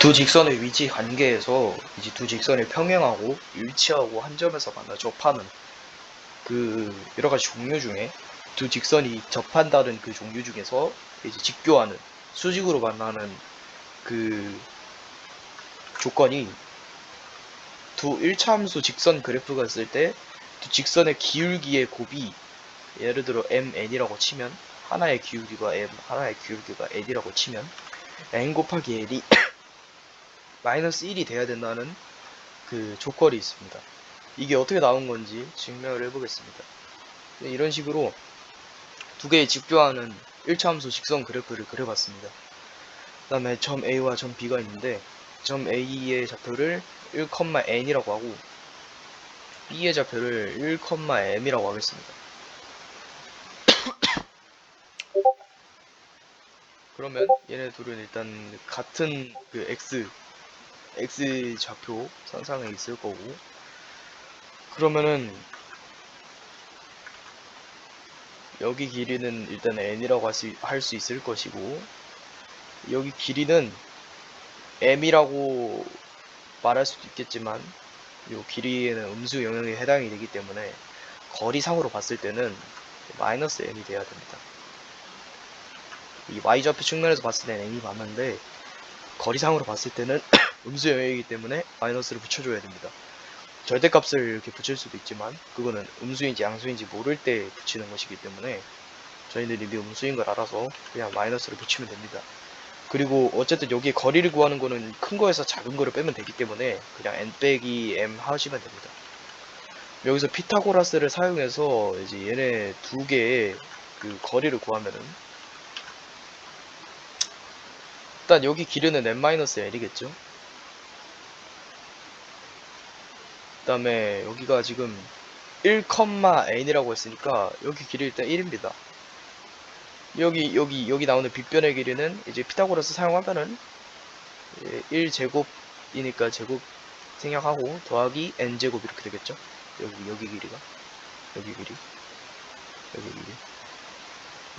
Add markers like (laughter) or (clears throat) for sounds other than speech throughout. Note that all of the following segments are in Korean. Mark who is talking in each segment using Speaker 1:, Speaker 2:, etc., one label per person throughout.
Speaker 1: 두 직선의 위치 관계에서 이제 두 직선을 평행하고 일치하고 한 점에서 만나 접하는 그 여러 가지 종류 중에 두 직선이 접한다는 그 종류 중에서 이제 직교하는 수직으로 만나는 그 조건이 두 일차함수 직선 그래프가 있을 때 두 직선의 기울기의 곱이 예를 들어 mn이라고 치면 하나의 기울기가 m 하나의 기울기가 n이라고 치면 n 곱하기 n이 마이너스 1이 돼야 된다는 그 조건이 있습니다. 이게 어떻게 나온 건지 증명을 해보겠습니다. 네, 이런 식으로 두 개의 직교하는 1차함수 직선 그래프를 그려봤습니다. 그 다음에 점 A와 점 B가 있는데 점 A의 좌표를 1,n이라고 하고 B의 좌표를 1,m이라고 하겠습니다. 그러면 얘네 둘은 일단 같은 그 x x 좌표 선상에 있을 거고 그러면은 여기 길이는 일단 n이라고 할수 있을 것이고 여기 길이는 m이라고 말할 수도 있겠지만 이 길이에는 음수 영역에 해당이 되기 때문에 거리상으로 봤을 때는 마이너스 n이 돼야 됩니다. 이 y좌표 측면에서 봤을 때는 n이 맞는데 거리상으로 봤을 때는 (clears throat) 음수 영역이기 때문에 마이너스를 붙여줘야 됩니다. 절대값을 이렇게 붙일 수도 있지만 그거는 음수인지 양수인지 모를 때 붙이는 것이기 때문에 저희는 이미 음수인 걸 알아서 그냥 마이너스를 붙이면 됩니다. 그리고 어쨌든 여기 거리를 구하는 거는 큰 거에서 작은 거를 빼면 되기 때문에 그냥 n 빼기 m 하시면 됩니다. 여기서 피타고라스를 사용해서 이제 얘네 두 개의 그 거리를 구하면은 일단 여기 길이는 n-l이겠죠. 그 다음에 여기가 지금 1,n이라고 했으니까 여기 길이 일단 1입니다. 여기 여기 여기 나오는 빗변의 길이는 이제 피타고라스 사용하면은 1제곱이니까 제곱 생략하고 더하기 n제곱 이렇게 되겠죠. 여기 여기 길이가 여기 길이 여기 길이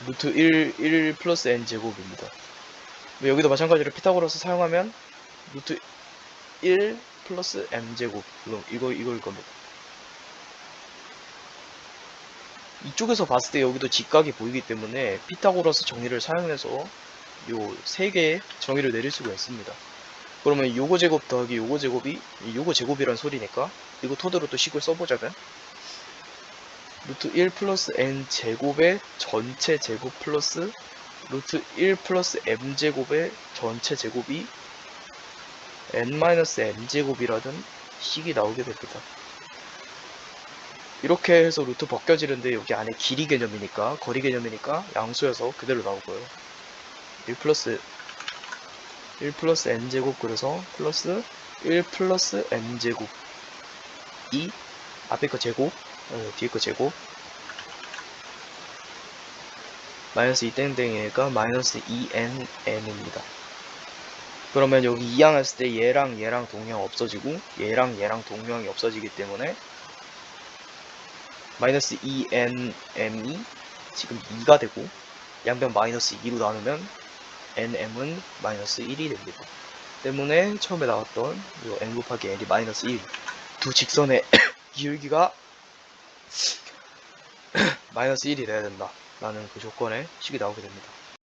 Speaker 1: 루트 1 1 플러스 n제곱입니다. 뭐 여기도 마찬가지로 피타고라스 사용하면 루트 1 플러스 m제곱 이거 이거 이거일 겁니다. 이쪽에서 봤을 때 여기도 직각이 보이기 때문에 피타고라스 정의를 사용해서 요 세 개의 정의를 내릴 수가 있습니다. 그러면 요거 제곱 더하기 요거 제곱이 요거 제곱이란 소리니까 이거 토대로 또 식을 써보자면 루트 1 플러스 n 제곱의 전체 제곱 플러스 루트 1 플러스 m 제곱의 전체 제곱이 n-m 제곱이라는 식이 나오게 됩니다. 이렇게 해서 루트 벗겨지는데 여기 안에 길이 개념이니까 거리 개념이니까 양수여서 그대로 나오고요. 1 플러스 1 플러스 n 제곱 그래서 플러스 1 플러스 n 제곱 2 앞에 거 제곱 어, 뒤에 거 제곱 마이너스 2 땡땡이가 마이너스 2nm입니다. 그러면 여기 2항 했을 때 얘랑 얘랑 동형 없어지고 얘랑 얘랑 동형이 없어지기 때문에 마이너스 2nm이 지금 2가 되고 양변 마이너스 2로 나누면 nm은 마이너스 1이 됩니다. 때문에 처음에 나왔던 이 n 곱하기 n이 마이너스 1. 두 직선의 (coughs) 기울기가 (coughs) 마이너스 1이 돼야 된다. 라는 그 조건에 식이 나오게 됩니다.